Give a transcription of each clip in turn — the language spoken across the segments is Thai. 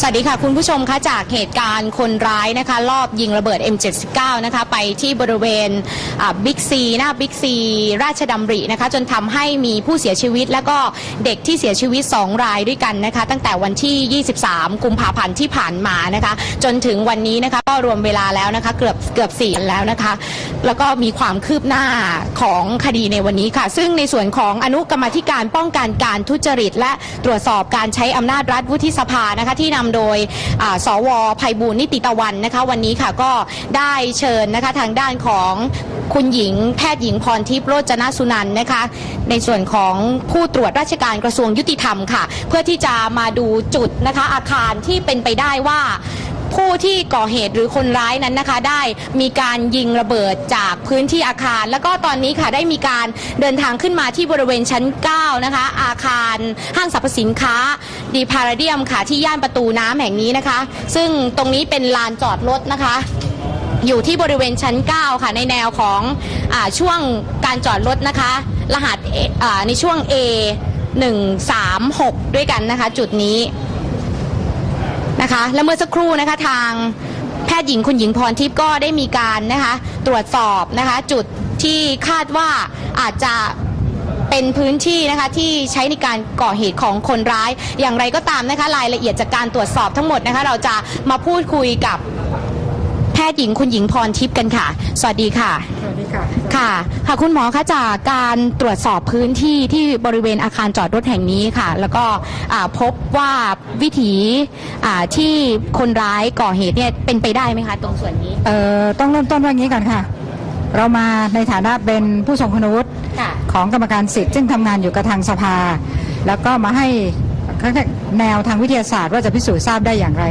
สวัสดีค่ะคุณผู้ชมคะจากเหตุการณ์คนร้ายนะคะลอบยิงระเบิด M79 นะคะไปที่บริเวณบิ๊กซีหน้าบิ๊กซีราชดำรินะคะจนทำให้มีผู้เสียชีวิต และก็เด็กที่เสียชีวิต 2 รายด้วยกันนะคะตั้งแต่วันที่ 23 กุมภาพันธ์ที่ผ่านมานะคะจนถึงวันนี้นะคะก็รวมเวลาแล้วนะคะเกือบเกือบสี่วันแล้วนะคะ แล้วก็มีความคืบหน้าของคดีในวันนี้ค่ะ ซึ่งในส่วนของอนุกรรมธิการป้องกันการทุจริต และตรวจสอบการใช้อำนาจรัฐวุฒิสภานะคะที่นำโดยอ่าสวภัยบูลนิติตะวันนะคะ วันนี้ค่ะก็ได้เชิญนะคะทางด้านของคุณหญิงแพทย์หญิงพรทิพย์โรจนสุนันนะคะ ในส่วนของผู้ตรวจราชการกระทรวงยุติธรรมค่ะ เพื่อที่จะมาดูจุดนะคะอาคารที่เป็นไปได้ว่าผู้ที่ก่อเหตุหรือคนร้ายนั้นนะคะ ได้มีการยิงระเบิดจากพื้นที่อาคาร แล้วก็ตอนนี้ค่ะได้มีการเดินทางขึ้นมาที่บริเวณชั้น 9 นะคะ อาคารห้างสรรพสินค้า ดีพาราเดียมค่ะที่ย่านประตูน้ำแห่งนี้นะคะ ซึ่งตรงนี้เป็นลานจอดรถนะคะ อยู่ที่บริเวณชั้น 9 ค่ะในแนวของอช่วงการจอดรถนะคะ รหัส A อ่าในช่วง A 1 3 6 ด้วยกันนะคะ จุดนี้นะคะ และเมื่อสักครู่นะคะทางแพทย์หญิงคุณหญิงพรทิพย์ก็ได้มีการนะคะ ตรวจสอบนะคะ จุดที่คาดว่าอาจจะ เป็นพื้นที่นะคะที่ใช้ในการก่อเหตุของคนร้าย อย่างไรก็ตามนะคะรายละเอียดจากการตรวจสอบทั้งหมดนะคะ เราจะมาพูดคุยกับแพทย์หญิงคุณหญิงพรทิพย์กันค่ะ สวัสดีค่ะ สวัสดีค่ะ ค่ะ ค่ะคุณหมอคะจากการตรวจสอบพื้นที่ที่บริเวณอาคารจอดรถแห่งนี้ค่ะ แล้วก็อ่าพบว่าวิถีอ่าที่คนร้ายก่อเหตุเนี่ยเป็นไปได้ไหมคะ ตรงส่วนนี้ เอ่อต้องเริ่มต้นว่าอย่างนี้ก่อนค่ะ เรามาในฐานะเป็นผู้ทรงคุณวุฒิค่ะของกรรมการสิทธิ์ซึ่งทำงานอยู่กับทางสภา แล้วก็มาให้แนวทางวิทยาศาสตร์ว่าจะพิสูจน์ทราบได้อย่างไร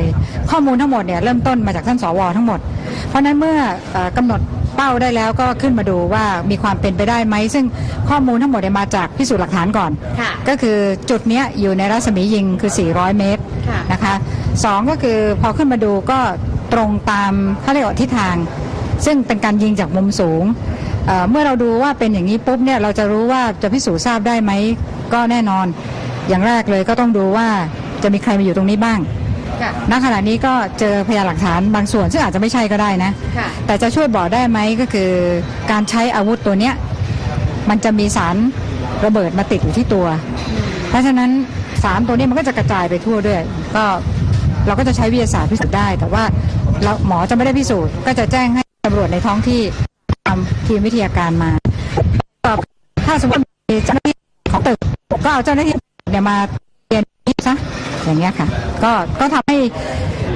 ข้อมูลทั้งหมดเนี่ยเริ่มต้นมาจากท่านสวทั้งหมด เพราะฉะนั้นเมื่อเอ่อกำหนดเป้าได้แล้วก็ขึ้นมาดูว่ามีความเป็นไปได้ไหม ซึ่งข้อมูลทั้งหมดเนี่ยมาจากพิสูจน์หลักฐานก่อนค่ะก็คือจุดเนี้ยอยู่ในรัศมียิงคือ 400 เมตรค่ะนะคะสองก็คือพอขึ้นมาดูก็ตรงตามเขาเรียกว่าทิศทาง ซึ่งเป็นการยิงจากมุมสูงเอ่อเมื่อเราดูว่าเป็นอย่างนี้ปุ๊บเนี่ยเราจะรู้ว่าจะพิสูจน์ทราบได้ไหมก็แน่นอน อย่างแรกเลยก็ต้องดูว่าจะมีใครมาอยู่ตรงนี้บ้างค่ะณขณะนี้ก็เจอพยานหลักฐานบางส่วนซึ่งอาจจะไม่ใช่ก็ได้นะค่ะแต่จะช่วยบอกได้ไหมก็คือการใช้อาวุธตัวเนี้ยมันจะมีสารระเบิดมาติดอยู่ที่ตัว เพราะฉะนั้นสารตัวนี้มันก็จะกระจายไปทั่วด้วย ก็เราก็จะใช้วิทยาศาสตร์พิสูจน์ได้ แต่ว่าเราหมอจะไม่ได้พิสูจน์ก็จะแจ้งให้ ตำรวจในท้องที่ทำทีมวิทยาการมาถ้าสมมติมีเจ้าหน้าที่ของตึกก็เอาเจ้าหน้าที่เนี่ยมาเรียนซะอย่างเงี้ยค่ะ ก็ก็ทำให้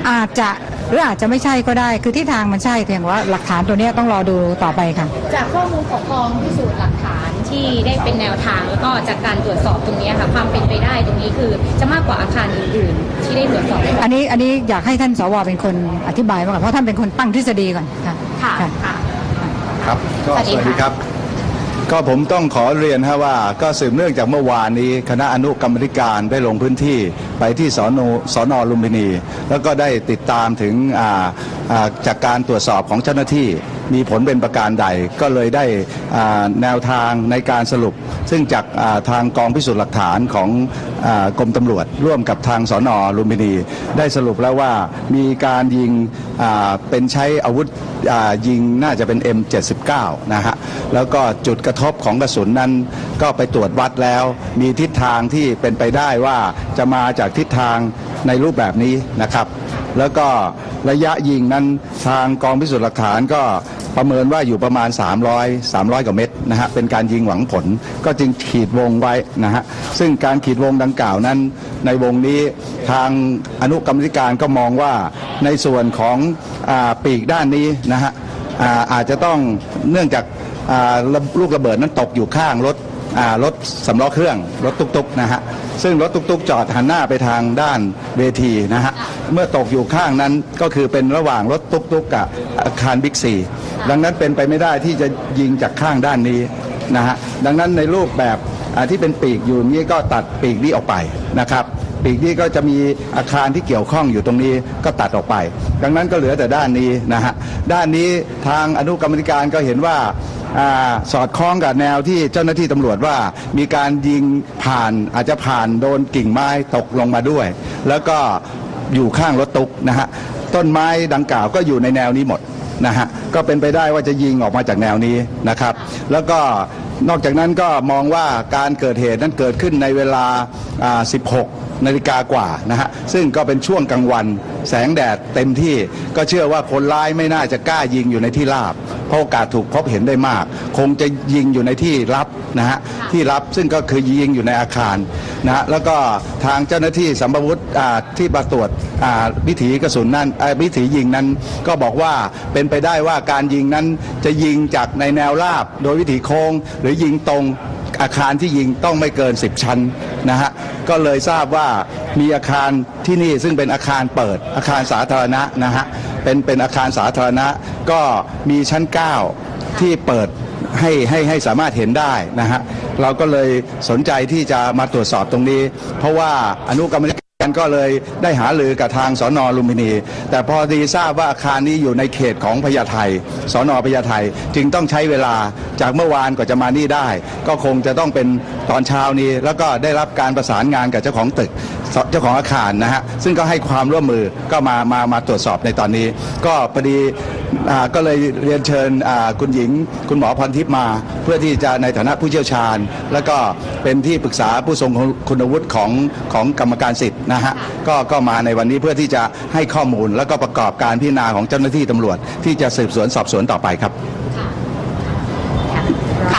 อาจจะหรืออาจจะไม่ใช่ก็ได้ คือที่ทางมันใช่เพียงว่าหลักฐานตัวเนี้ยต้องรอดูต่อไปค่ะ จากข้อมูลของกองพิสูจน์หลักฐานที่ได้เป็นแนวทางแล้วก็จากการตรวจสอบตรงนี้ค่ะความเป็นไปได้ตรงนี้คือจะมากกว่าอาคารอื่นๆที่ได้ตรวจสอบได้ไหมอันนี้อันนี้อยากให้ท่านสวเป็นคนอธิบายมาก่อนเพราะท่านเป็นคนตั้งทฤษฎีก่อนค่ะ ค่ะค่ะค่ะ ครับก็สวัสดีสวัสดีค่ะ ครับ ก็ผมต้องขอเรียนฮะว่าก็สืบเนื่องจากเมื่อวานนี้ คณะอนุกรรมธิการได้ลงพื้นที่ไปที่สอนสอนอลุมพินี แล้วก็ได้ติดตามถึงอ่าอ่าจากการตรวจสอบของเจ้าหน้าที่ มีผลเป็นประการใด ก็เลยได้แนวทางในการสรุป ซึ่งจากทางกองพิสูจน์หลักฐานของอกรมตำรวจ ร่วมกับทางสอนอลุมพินี ได้สรุปแล้วว่ามีการยิงเป็นใช้อาวุธยิงน่าจะเป็น M79 นะฮะแล้วก็จุดกระทบของกระสุนนั้นก็ไปตรวจวัดแล้ว มีทิศทางที่เป็นไปได้ว่าจะมาจากทิศทางในรูปแบบนี้นะครับ แล้วก็ระยะยิงนั้นทางกองพิสูจน์หลักฐานก็ ประเมินว่าอยู่ประมาณ 300 300 กว่าเม็ดนะฮะเป็นการยิงหวังผลก็จึงขีดวงไว้นะฮะซึ่งการขีดวงดังกล่าวนั้น ในวงนี้ทางอนุกรรมธิการก็มองว่าในส่วนของอปีกด้านนี้นะฮะอาอาจจะต้องเนื่องจากลูกระเบิดนั้นตกอยู่ข้างรถ รถสำล้อเครื่องรถตุกๆนะฮะซึ่งรถตุกๆ จอดหันหน้าไปทางด้านเวทีนะฮะเมื่อตกอยู่ข้างนั้นก็คือเป็นระหว่างรถตุกๆกับอาคารบิ๊กซีดังนั้นเป็นไปไม่ได้ที่จะยิงจากข้างด้านนี้นะฮะดังนั้นในรูปแบบที่เป็นปีกอยู่นี้ก็ตัดปีกนี้ออกไปนะครับปีกนี้ก็จะมีอาคารที่เกี่ยวข้องอยู่ตรงนี้ก็ตัดออกไป ดังนั้นก็เหลือแต่ด้านนี้นะฮะด้านนี้ทางอนุกรรมธิการก็เห็นว่า อาสอดคล้องกับแนวที่เจ้าหน้าที่ตำรวจว่า มีการยิงผ่านอาจจะผ่านโดนกิ่งไม้ตกลงมาด้วย แล้วก็อยู่ข้างรถตุกนะฮะต้นไม้ดังกล่าวก็อยู่ในแนวนี้หมดนะฮะก็เป็นไปได้ว่าจะยิงออกมาจากแนวนี้นะครับ แล้วก็นอกจากนั้นก็มองว่าการเกิดเหตุนั้นเกิดขึ้นในเวลาอ่า16 นาฬิกากว่านะฮะซึ่งก็เป็นช่วงกลางวันแสงแดดเต็มที่ก็เชื่อว่าคนร้ายไม่น่าจะกล้ายิงอยู่ในที่ราบ เพราะโอกาสถูกพบเห็นได้มาก คงจะยิงอยู่ในที่ลับนะฮะที่ลับซึ่งก็คือยิงอยู่ในอาคารนะฮะแล้วก็ทางเจ้าหน้าที่สัมภวุธอ่าที่มาตรวจอ่าวิถีกระสุนนั้นอ่าวิถียิงนั้นก็บอกว่าเป็นไปได้ว่าการยิงนั้นจะยิงจากในแนวราบ โดยวิถีโค้งหรือยิงตรงอาคารที่ยิงต้องไม่เกิน 10 ชั้น นะฮะก็เลยทราบว่ามีอาคารที่นี่ซึ่งเป็นอาคารเปิดอาคารสาธารณะนะฮะเป็นเป็นอาคารสาธารณะก็มีชั้น 9 ที่เปิดให้ให้ให้สามารถเห็นได้นะฮะเราก็เลยสนใจที่จะมาตรวจสอบตรงนี้ เพราะว่าอนุกรรมการกันก็เลยได้หาลือกับทางสอนอลุมพินี แต่พอดีทราบว่าอาคารนี้อยู่ในเขตของพญาไทสอนอพญาไทจึงต้องใช้เวลาจากเมื่อวานกว่าจะมานี่ได้ ก็คงจะต้องเป็น ตอนเช้านี้ แล้วก็ได้รับการประสานงานกับเจ้าของตึกเจ้าของอาคารนะฮะซึ่งก็ให้ความร่วมมือก็มามามาตรวจสอบในตอนนี้ ก็พอดีก็เลยเรียนเชิญคุณหญิง คุณหมอพรทิพย์มา เพื่อที่จะในฐานะผู้เชี่ยวชาญ แล้วก็เป็นที่ปรึกษาผู้ทรงคุณวุฒิของของกรรมการสิทธิ์นะฮะก็ก็มาในวันนี้เพื่อที่จะให้ข้อมูล แล้วก็ประกอบการพิจารณาของเจ้าหน้าที่ตำรวจ ที่จะสืบสวนสอบสวนต่อไปครับ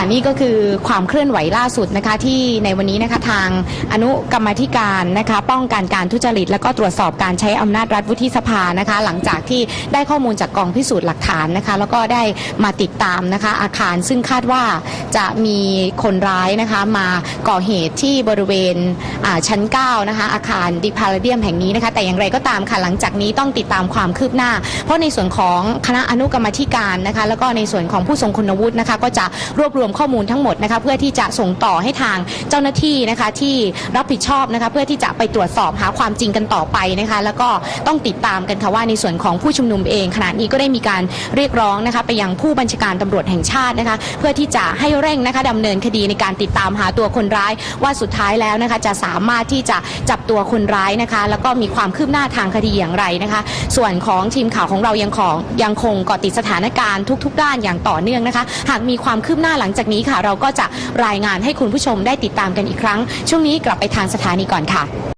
ค่ะนี่ก็คือความเคลื่อนไหวล่าสุดนะคะที่ในวันนี้นะคะทางอนุกรรมธิการนะคะป้องกันการทุจริต และก็ตรวจสอบการใช้อำนาจรัฐวุฒิสภานะคะ หลังจากที่ได้ข้อมูลจากกองพิสูจน์หลักฐานนะคะ แล้วก็ได้มาติดตามนะคะ อาคารซึ่งคาดว่าจะมีคนร้ายนะคะ มาก่อเหตุที่บริเวณชั้น 9 นะคะ อาคารดิพาราเดียมแห่งนี้นะคะ แต่อย่างไรก็ตามค่ะหลังจากนี้ต้องติดตามความคืบหน้า เพราะในส่วนของคณะอนุกรรมธิการนะคะ แล้วก็ในส่วนของผู้ทรงคุณวุฒินะคะ ก็จะรวบรวมข้อมูลทั้งหมดนะคะเพื่อที่จะส่งต่อให้ทางเจ้าหน้าที่นะคะที่รับผิดชอบนะคะเพื่อที่จะไปตรวจสอบหาความจริงกันต่อไปนะคะแล้วก็ต้องติดตามกันค่ะว่าในส่วนของผู้ชุมนุมเองขณะนี้ก็ได้มีการเรียกร้องนะคะไปยังผู้บัญชาการตำรวจแห่งชาตินะคะเพื่อที่จะให้เร่งนะคะดำเนินคดีในการติดตามหาตัวคนร้าย ว่าสุดท้ายแล้วนะคะจะสามารถที่จะจับตัวคนร้ายนะคะแล้วก็มีความคืบหน้าทางคดีอย่างไรนะคะ ส่วนของทีมข่าวของเรายังของยังคงเกาะติดสถานการณ์ทุก ๆ ด้านอย่างต่อเนื่องนะคะ หากมีความคืบหน้าหลังจากนี้ค่ะ เราก็จะรายงานให้คุณผู้ชมได้ติดตามกันอีกครั้ง ช่วงนี้กลับไปทางสถานีก่อนค่ะ